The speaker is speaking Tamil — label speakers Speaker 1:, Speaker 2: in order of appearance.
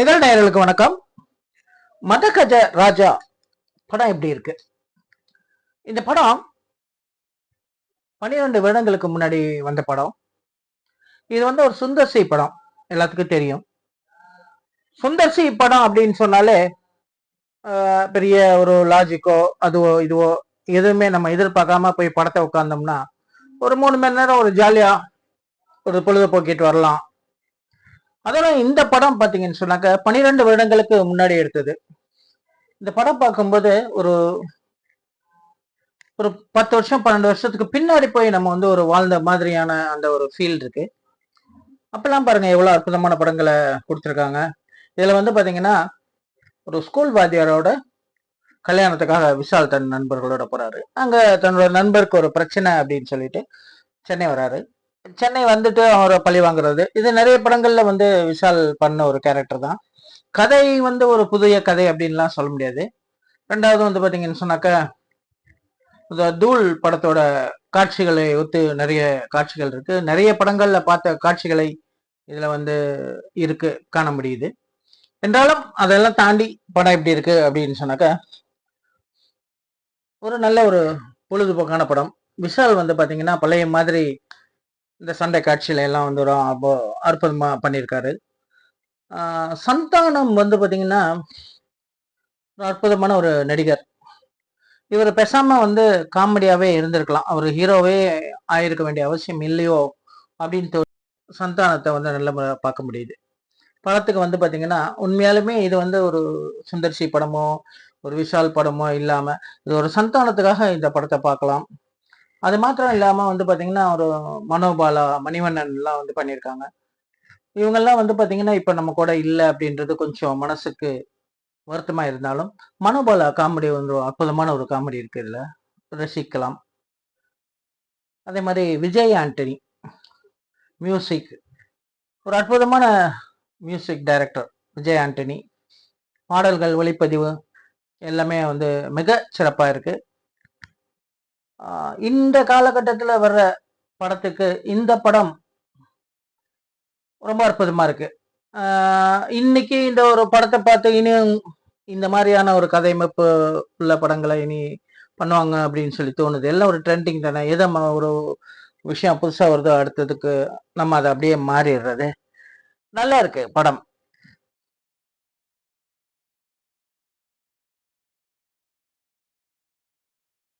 Speaker 1: நிகழ்நேயர்களுக்கு வணக்கம். மதகஜ ராஜா படம் எப்படி இருக்கு? இந்த படம் பன்னிரெண்டு வருடங்களுக்கு முன்னாடி வந்த படம். இது வந்து ஒரு சுந்தர்சி படம் எல்லாத்துக்கும் தெரியும். சுந்தர்சி படம் அப்படின்னு சொன்னாலே ஆஹ், பெரிய ஒரு லாஜிக்கோ அதுவோ இதுவோ எதுவுமே நம்ம எதிர்பார்க்காம போய் படத்தை உட்கார்ந்தோம்னா ஒரு மூணு மணி நேரம் ஒரு ஜாலியா ஒரு பொழுதுபோக்கிட்டு வரலாம். அதெல்லாம் இந்த படம் பார்த்தீங்கன்னு சொன்னாக்க பன்னிரெண்டு வருடங்களுக்கு முன்னாடி எடுத்தது. இந்த படம் பார்க்கும்போது ஒரு ஒரு பத்து வருஷம் பன்னெண்டு வருஷத்துக்கு பின்னாடி போய் நம்ம வந்து ஒரு வாழ்ந்த மாதிரியான அந்த ஒரு ஃபீல் இருக்கு. அப்பெல்லாம் பாருங்க எவ்வளோ அற்புதமான படங்களை கொடுத்துருக்காங்க. இதில் வந்து பார்த்தீங்கன்னா ஒரு ஸ்கூல் வாத்தியாரோட கல்யாணத்துக்காக விஷால் தன் நண்பர்களோட போறாரு. அங்க தன்னோட நண்பருக்கு ஒரு பிரச்சனை அப்படின்னு சொல்லிட்டு சென்னை வராரு. சென்னை வந்துட்டு அவரை பழி வாங்குறது. இது நிறைய படங்கள்ல வந்து விஷால் பண்ண ஒரு கேரக்டர் தான். கதை வந்து ஒரு புதிய கதை அப்படின்லாம் சொல்ல முடியாது. ரெண்டாவது வந்து பாத்தீங்கன்னு சொன்னாக்க இந்த தூள் படத்தோட காட்சிகளை ஒத்து நிறைய காட்சிகள் இருக்கு. நிறைய படங்கள்ல பார்த்த காட்சிகளை இதுல வந்து இருக்கு காண முடியுது. என்றாலும் அதெல்லாம் தாண்டி படம் எப்படி இருக்கு அப்படின்னு சொன்னாக்க ஒரு நல்ல ஒரு பொழுதுபோக்கான படம். விஷால் வந்து பாத்தீங்கன்னா பழைய மாதிரி இந்த சண்டை காட்சியில எல்லாம் வந்து ஒரு அற்புதமா பண்ணியிருக்காரு. ஆஹ் சந்தானம் வந்து பாத்தீங்கன்னா ஒரு அற்புதமான ஒரு நடிகர். இவர் பேசாம வந்து காமெடியாவே இருந்திருக்கலாம். அவர் ஹீரோவே ஆயிருக்க வேண்டிய அவசியம் இல்லையோ அப்படின்னு சந்தானத்தை வந்து நல்ல முறை பார்க்க முடியுது. படத்துக்கு வந்து பாத்தீங்கன்னா உண்மையாலுமே இது வந்து ஒரு சுந்தர்சி படமோ ஒரு விஷால் படமோ இல்லாமல் இது ஒரு சந்தானத்துக்காக இந்த படத்தை பார்க்கலாம். அது மாத்திரம் இல்லாம வந்து பாத்தீங்கன்னா ஒரு மனோபாலா மணிவண்ணன் எல்லாம் வந்து பண்ணியிருக்காங்க இவங்கெல்லாம் வந்து பாத்தீங்கன்னா இப்ப நம்ம கூட இல்லை அப்படின்றது கொஞ்சம் மனசுக்கு வருத்தமா இருந்தாலும் மனோபாலா காமெடி வந்து ஒரு அற்புதமான ஒரு காமெடி இருக்கு இதுல ரசிக்கலாம். அதே மாதிரி விஜய் ஆண்டனி மியூசிக் ஒரு அற்புதமான மியூசிக் டைரக்டர் விஜய் ஆண்டனி. பாடல்கள் ஒளிப்பதிவு எல்லாமே வந்து மிக சிறப்பாக இருக்குது இந்த காலகட்டத்தில் வர்ற படத்துக்கு இந்த படம் ரொம்ப அற்புதமாக இருக்குது இன்னைக்கு இந்த ஒரு படத்தை பார்த்து இனியும் இந்த மாதிரியான ஒரு கதையமைப்பு உள்ள படங்களை இனி பண்ணுவாங்க அப்படின்னு சொல்லி தோணுது. எல்லாம் ஒரு ட்ரெண்டிங் தானே. எதை ஒரு விஷயம் புதுசாக வருதோ அடுத்ததுக்கு நம்ம அதை அப்படியே மாறிடுறது. நல்லா இருக்கு படம்.